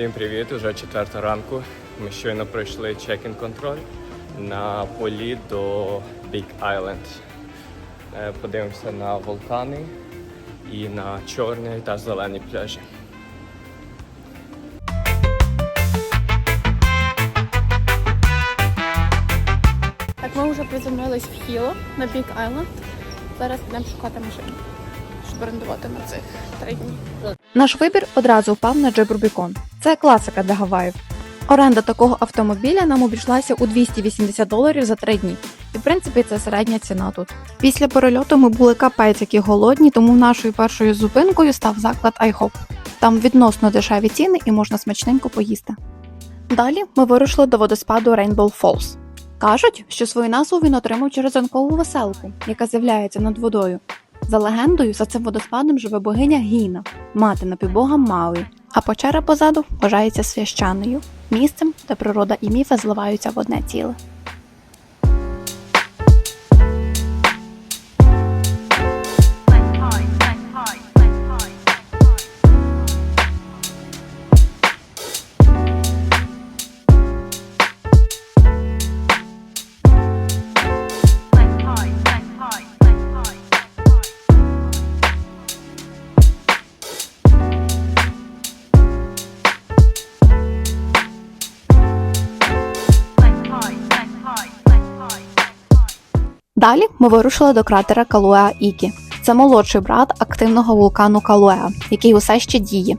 Всім привіт! Уже четверта ранку. Ми щойно пройшли чекін контроль на полі до Big Island. Е, Подивимося на вулкани і на чорний та зелений пляжі. Так, ми вже приземлились в Хіло на Бік Айленд. Зараз підемо шукати машину, щоб орендувати на цих три дні. Наш вибір одразу впав на Jeep Rubicon. Це класика для Гаваїв. Оренда такого автомобіля нам обійшлася у 280 доларів за три дні. І в принципі це середня ціна тут. Після перельоту ми були капець які голодні, тому нашою першою зупинкою став заклад IHOP. Там відносно дешеві ціни і можна смачненько поїсти. Далі ми вирушили до водоспаду Rainbow Falls. Кажуть, що свою назву він отримав через ранкову веселку, яка з'являється над водою. За легендою, за цим водоспадом живе богиня Гіна, мати напівбога Мауї, а печера позаду вважається священною, місцем, де природа і міфи зливаються в одне ціле. Далі ми вирушили до кратера Калуеа Ікі. Це молодший брат активного вулкану Калуеа, який усе ще діє.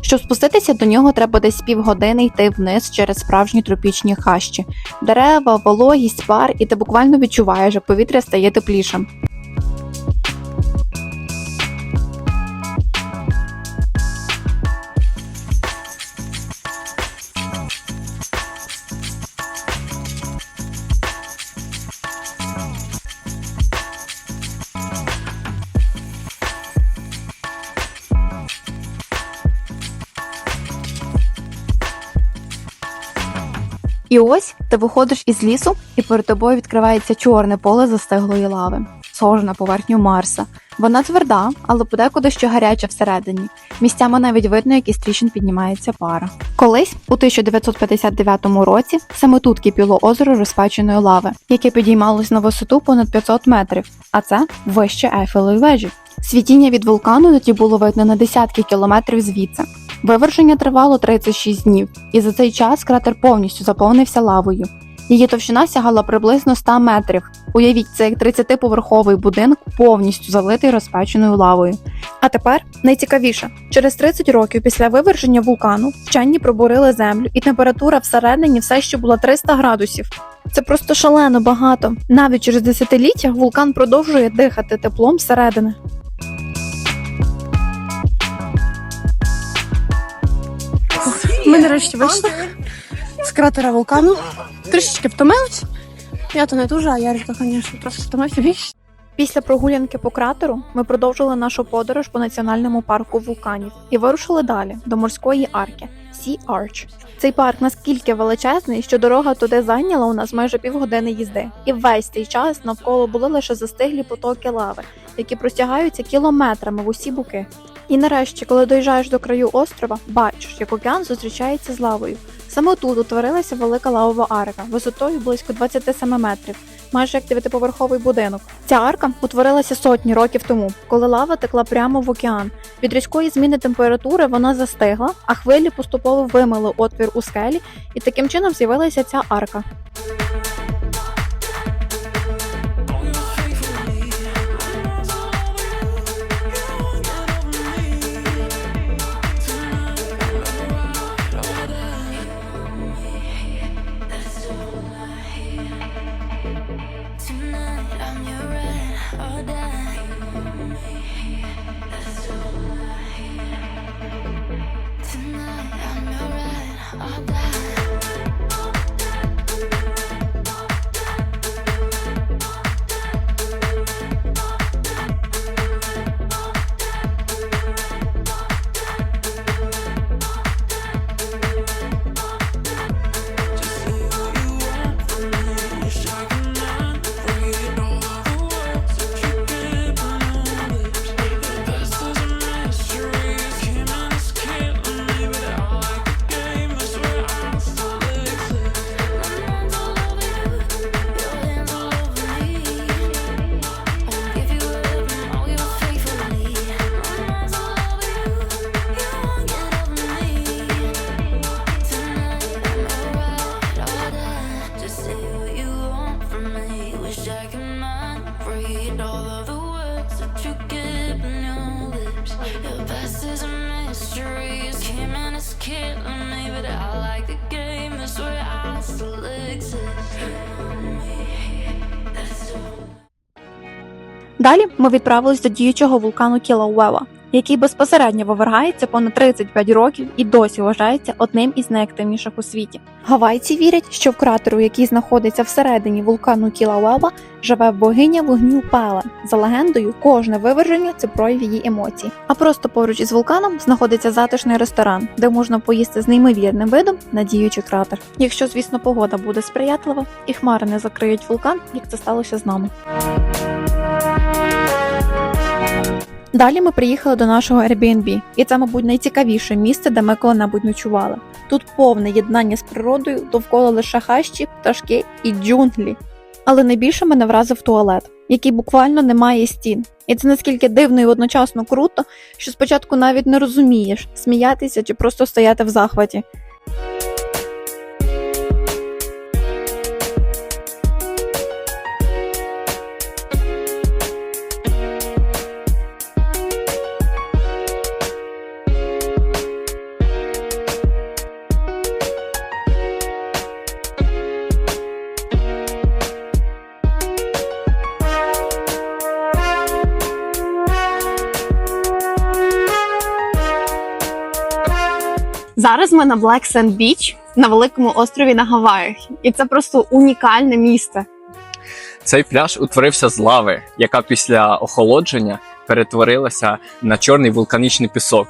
Щоб спуститися до нього, треба десь півгодини йти вниз через справжні тропічні хащі. Дерева, вологість, пар, і ти буквально відчуваєш, що повітря стає теплішим. І ось ти виходиш із лісу, і перед тобою відкривається чорне поле застиглої лави, схоже на поверхню Марса. Вона тверда, але подекуди ще гаряча всередині. Місцями навіть видно, як із тріщин піднімається пара. Колись, у 1959 році, саме тут кипіло озеро розпеченої лави, яке підіймалось на висоту понад 500 метрів, а це вище Ейфелевої вежі. Світіння від вулкану тоді було видно на десятки кілометрів звідси. Виверження тривало 36 днів, і за цей час кратер повністю заповнився лавою. Її товщина сягала приблизно 100 метрів. Уявіть, це як 30-поверховий будинок, повністю залитий розпеченою лавою. А тепер найцікавіше: через 30 років після виверження вулкану вчені пробурили землю, і температура всередині все ще була 300 градусів. Це просто шалено багато. Навіть через десятиліття вулкан продовжує дихати теплом зсередини. Ми нарешті вийшли з кратера вулкану. Трішечки втомились. Я то не дуже, а Ярика, звісно, трохи втомився більше. Після прогулянки по кратеру ми продовжили нашу подорож по національному парку вулканів і вирушили далі до морської арки Sea Arch. Цей парк наскільки величезний, що дорога туди зайняла у нас майже півгодини їзди, і весь цей час навколо були лише застиглі потоки лави, які простягаються кілометрами в усі боки. І нарешті, коли доїжджаєш до краю острова, бачиш, як океан зустрічається з лавою. Саме тут утворилася велика лавова арка висотою близько 27 метрів, майже як дев'ятиповерховий будинок. Ця арка утворилася сотні років тому, коли лава текла прямо в океан. Від різкої зміни температури вона застигла, а хвилі поступово вимили отвір у скелі, і таким чином з'явилася ця арка. Далі ми відправились до діючого вулкану Кілауева, який безпосередньо вивергається понад 35 років і досі вважається одним із найактивніших у світі. Гавайці вірять, що в кратеру, який знаходиться всередині вулкану Кілауева, живе богиня вогню Пеле. За легендою, кожне виверження це прояв її емоцій. А просто поруч із вулканом знаходиться затишний ресторан, де можна поїсти з неймовірним видом на діючий кратер. Якщо, звісно, погода буде сприятлива і хмари не закриють вулкан, як це сталося з нами. Далі ми приїхали до нашого Airbnb, і це, мабуть, найцікавіше місце, де ми коли-небудь ночували. Тут повне єднання з природою, довкола лише хащі, пташки і джунглі. Але найбільше мене вразив туалет, який буквально не має стін. І це наскільки дивно і одночасно круто, що спочатку навіть не розумієш, сміятися чи просто стояти в захваті. Зараз ми на Black Sand Beach на великому острові на Гаваях, і це просто унікальне місце. Цей пляж утворився з лави, яка після охолодження перетворилася на чорний вулканічний пісок.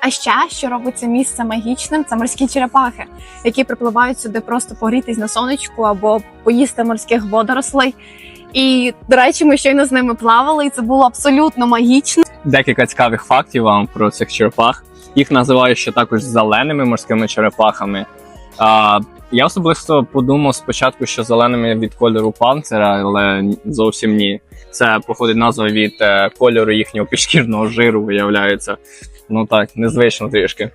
А ще, що робить це місце магічним, це морські черепахи, які припливають сюди просто погрітись на сонечку або поїсти морських водорослей. І, до речі, ми щойно з ними плавали, і це було абсолютно магічно. Декілька цікавих фактів вам про цих черепах. Їх називають ще також зеленими морськими черепахами. А, я особисто подумав спочатку, що зеленими від кольору панцира, але зовсім ні. Це походить назва від е, кольору їхнього пішкірного жиру, виявляється. Ну так, незвично трішки.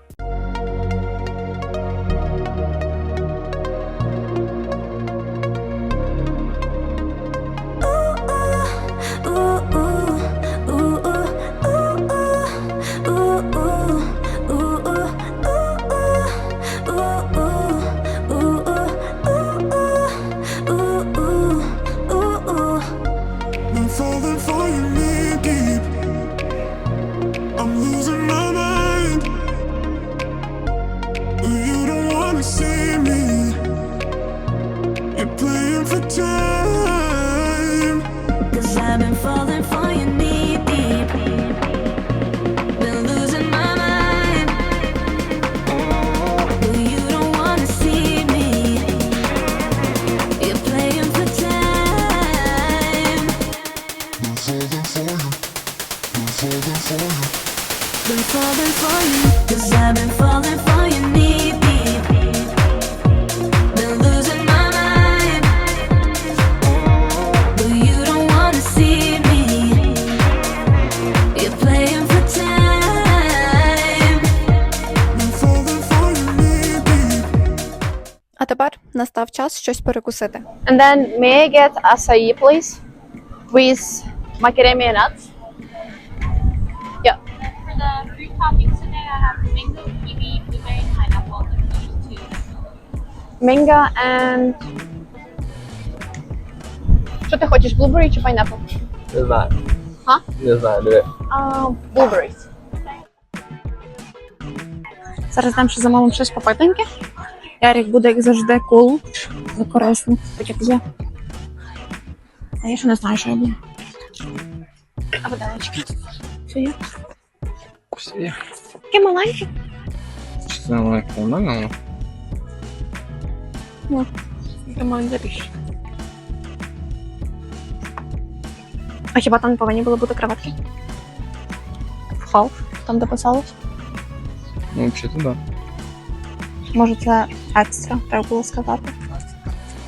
Щось перекусити. And then may I get acai, please? With macadamia nuts. Yeah. For the fruit toppings today, I have mango, kiwi, blueberry, and pineapple. Mango and... Що ти хочеш, blueberry чи pineapple? Не знаю. Га? Не знаю, диви. Uh, blueberries. Зараз дам ще замовимо щось попитеньке. Ярик буде, як завжди, кул. І корисно. Так як є. А я ще не знаю, що я буду. А виделочки. Все є? Все є. Таке маленьке. Це нормально. Думаю, заріж. А хіба там не повинні були бути кроватки? Халф, там де писалось? Ну, взагалі, так. Може це екстра, треба було сказати.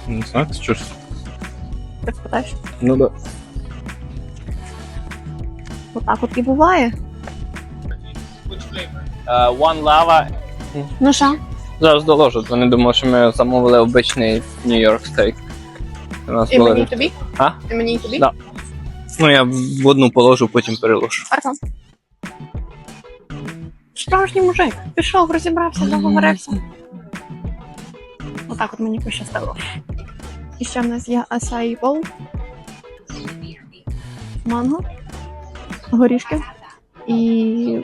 Не знаю, це щось. Ти спитаєш? Ну да. Отак от і буває. Uh, one lava. Ну що? Зараз доложу, вони думали, що ми замовили обичний Нью-Йорк стейк. У нас І мені і тобі? А? І мені і тобі? Да. Ну, я в одну положу, потім переложу. Хорошо. Справжній мужик. Пішов, розібрався, договорився. Отак от мені пощастило. І ще в нас є асаї бол. Манго. Горішки. І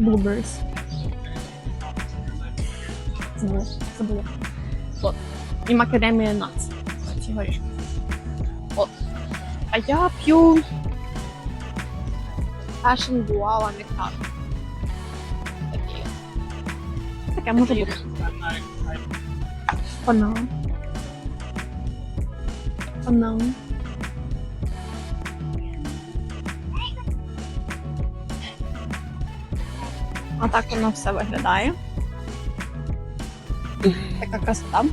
blueberries. Забула. Забула. От. І макадемія нац. Ці горішки. От. А я п'ю Passion Guava нектар. Таке може бути. Банан. Банан. А так воно все виглядає. Така красота.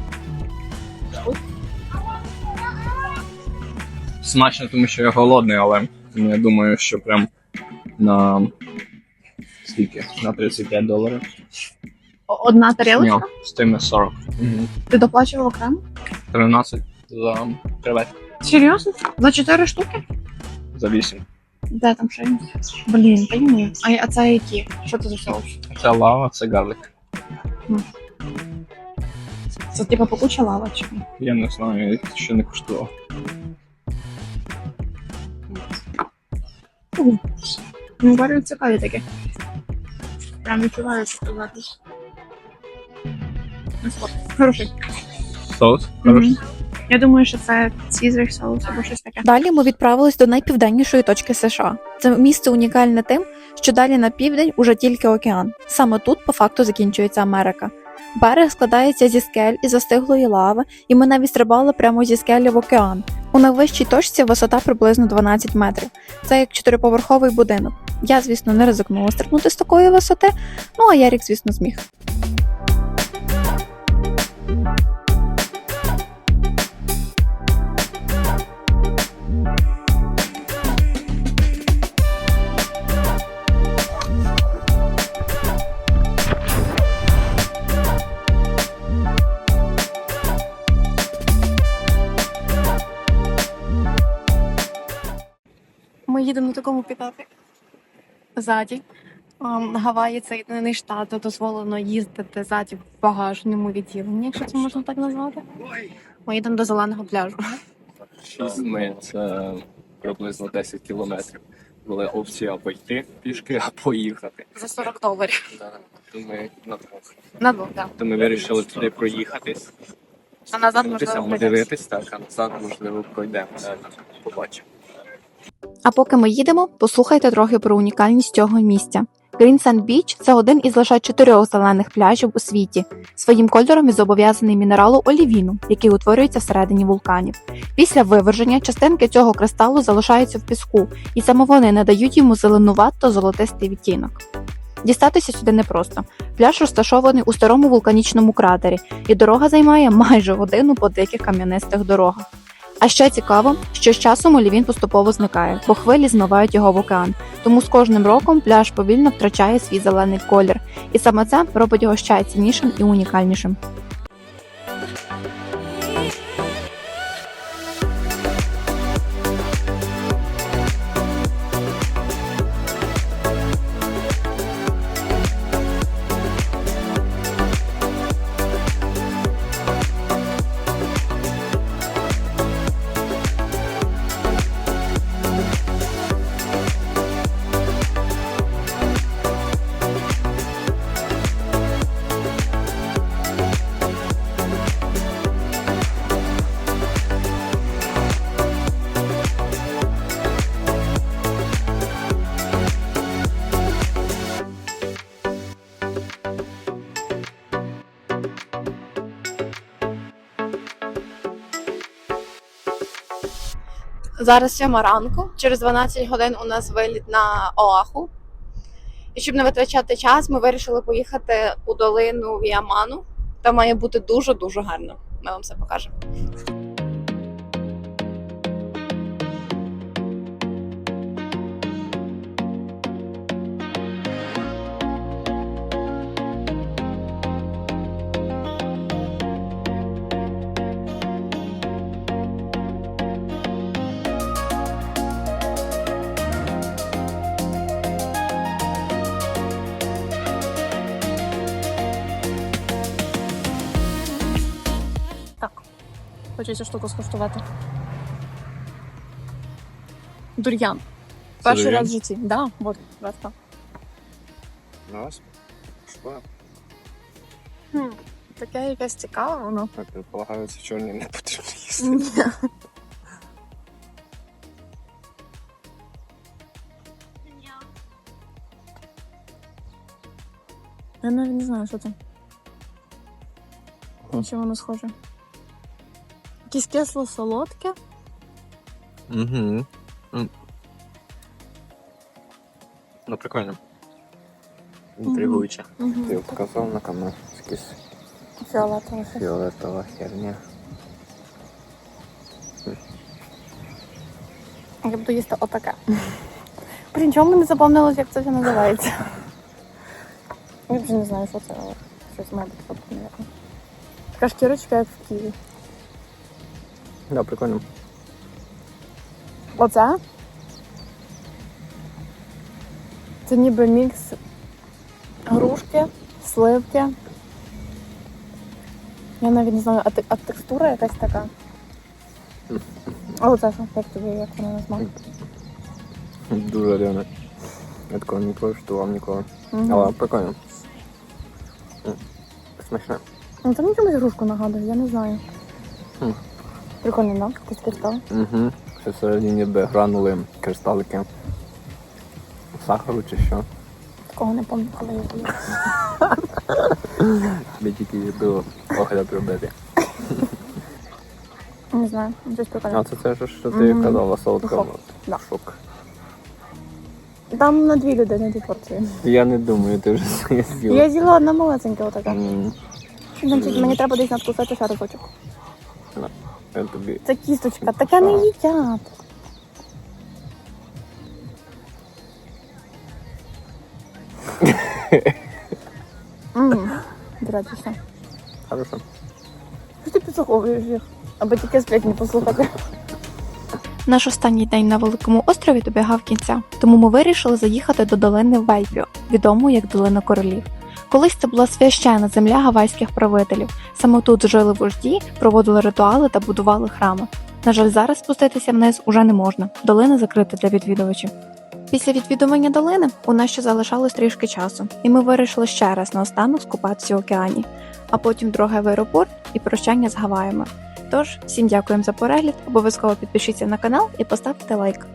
Смачно, тому що я голодний, але я думаю, що прям на скільки? На 35 доларів. Одна тарілочка. Ні, з тими 40. Угу. Ти доплачував окремо? 13 за креветки. Серйозно? За 4 штуки? За 8. Де там ще? є? Блін, розумію. А, а це які? Що це за соус? Це лава, це гарлик. Це типа пекуча лава чи ні? Я не знаю, я ще не куштував. Ну, бачу, цікаві такі. Прям відчуваю, що. Хороший. Соус? Мгм. Я думаю, що це Caesar соус або щось таке. Далі ми відправились до найпівденнішої точки США. Це місце унікальне тим, що далі на південь уже тільки океан. Саме тут по факту закінчується Америка. Берег складається зі скель і застиглої лави, і ми навіть стрибали прямо зі скелі в океан. У найвищій точці висота приблизно 12 метрів. Це як чотириповерховий будинок. Я, звісно, не ризикнула стрибнути з такої висоти, ну а Ярік, звісно, зміг. Ми їдемо на такому пікапі. Ззаді. Гаваї це єдиний штат, де дозволено їздити ззаді в багажному відділенні, якщо це можна так назвати. Ми їдемо до зеленого пляжу. Ми це приблизно 10 кілометрів. Були опції або йти пішки, або їхати. За 40 доларів. Да. То ми на двох. На двох, так. То ми вирішили туди проїхатись. А назад Дивитися, можливо подивитись, так, а назад можливо пройдемо. Побачимо. А поки ми їдемо, послухайте трохи про унікальність цього місця. Sand Beach – це один із лише чотирьох зелених пляжів у світі. Своїм кольором він зобов'язаний мінералу олівіну, який утворюється всередині вулканів. Після виверження частинки цього кристалу залишаються в піску, і саме вони надають йому зеленувато золотистий відтінок. Дістатися сюди непросто. Пляж розташований у старому вулканічному кратері, і дорога займає майже годину по диких кам'янистих дорогах. А ще цікаво, що з часом олівін поступово зникає, бо хвилі змивають його в океан. Тому з кожним роком пляж повільно втрачає свій зелений колір, і саме це робить його ще ціннішим і унікальнішим. Зараз 7 ранку. Через 12 годин у нас виліт на Оаху. І щоб не витрачати час, ми вирішили поїхати у долину Віаману. Там має бути дуже-дуже гарно. Ми вам все покажемо. Хочу цю штуку скуштувати. Дур'ян. Перший дур'ян? раз в житті. Да, от, верта. Раз. Шла. Хм, таке якесь цікаве воно. Так, предполагаю, це чорний не потрібно їсти. Ні. Я навіть не знаю, що це. На що воно схоже? Якесь кисло солодке. Угу. Ну, прикольно. Інтригуюче. Ти показав на камеру якась Фіолетове. фіолетова херня. Я буду їсти отаке. Блін, чому мені запомнилось, як це все називається? Я вже не знаю, що це, але щось має бути подобне. Така шкірочка, як в Києві. Да, прикольно. Оце? Це ніби мікс грушки, сливки. Я навіть не знаю, а, а текстура якась така. А оце що? Як тобі, як вона на смак? Дуже рівно. Я такого не коштував ніколи. Мгм. Але прикольно. М, Смачне. Ну, це мені чомусь грушку нагадує, я не знаю. Хм. Прикольно, да? Якийсь кристал. Угу. Ще всередині би гранули кристалики. Сахару чи що. Такого не пам'ятаю, коли я їла. Тобі тільки до огляд робити. Не знаю, щось прикольне. А це те, що- ти Мгм. казала, солодка. Да. шок. Там на дві людини дві порції. Я не думаю, ти вже своє з'їла. Я з'їла одна малесенька отака. М, Значить, мені треба десь надкусити ще разочок. Я тобі. Це кісточка, таке не їдять. Все. Хорошо. Що ти підслуховуєш їх? Аби тільки сплетні послухати. Наш останній день на великому острові добігав кінця, тому ми вирішили заїхати до долини Вейпіо, відомої як Долина Королів. Колись це була священна земля гавайських правителів. Саме тут жили вожді, проводили ритуали та будували храми. На жаль, зараз спуститися вниз уже не можна. Долина закрита для відвідувачів. Після відвідування долини у нас ще залишалось трішки часу, і ми вирішили ще раз наостанок скупатися в океані, а потім дорога в аеропорт і прощання з Гаваями. Тож, всім дякуємо за перегляд, обов'язково підпишіться на канал і поставте лайк.